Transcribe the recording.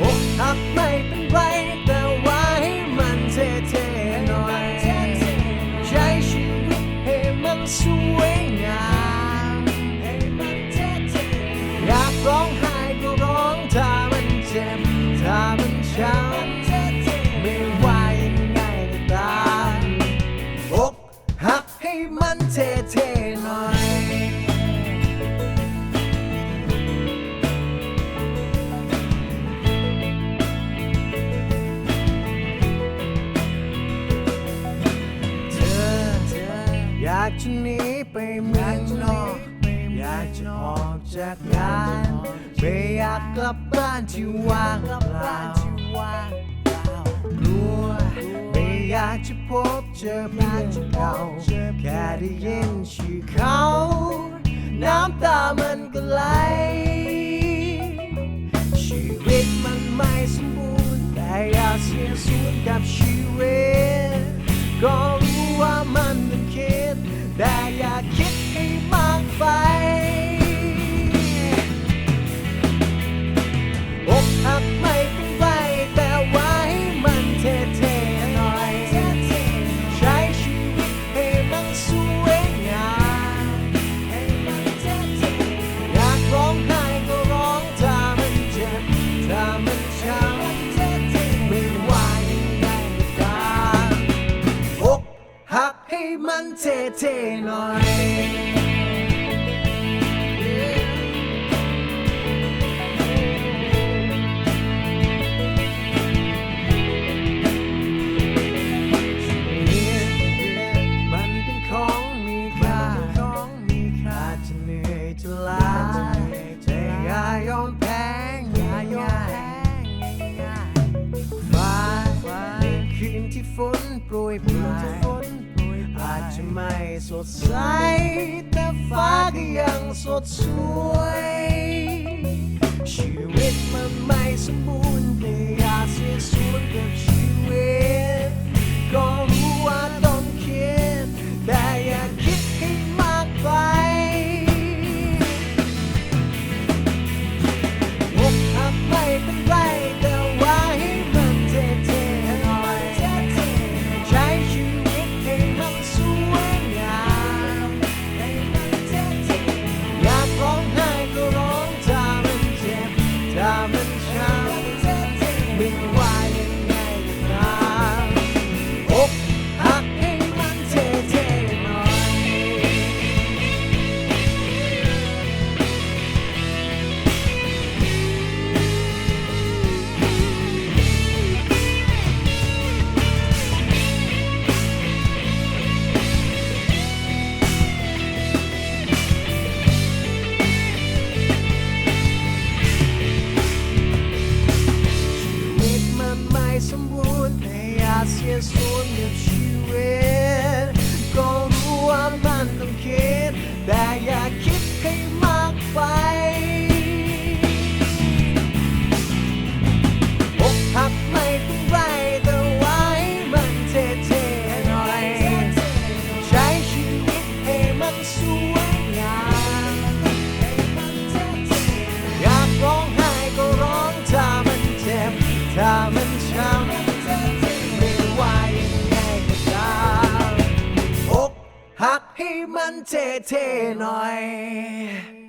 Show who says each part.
Speaker 1: อกหักไม่เป็นไรากจะหนีไปเมืองนอกอยากจะออกจากงานไม่อยากกลับบ้านที่ว่างเปล่ากลัวไม่อยากจะพบเจอเพื่อนเก่าแค่ได้ยินชื่อเขา น้ำตามันก็ไหลชีวิตมันไม่สมบูรณ์แต่อยากเสียสูญกัน มันเท่ๆหน่อยจะลาแต่อย่ายอมแพ้ง่ายง่ายฟ้าใคืนที่ฝนโปรยปลย อาจจะไม่สดใส แต่ฟ้าก็ยังสดสวย ชีวิตมันไม่สมบูรณ์แต่อยาเสียสวนกับ is full. ให้มันเท่ๆหน่อย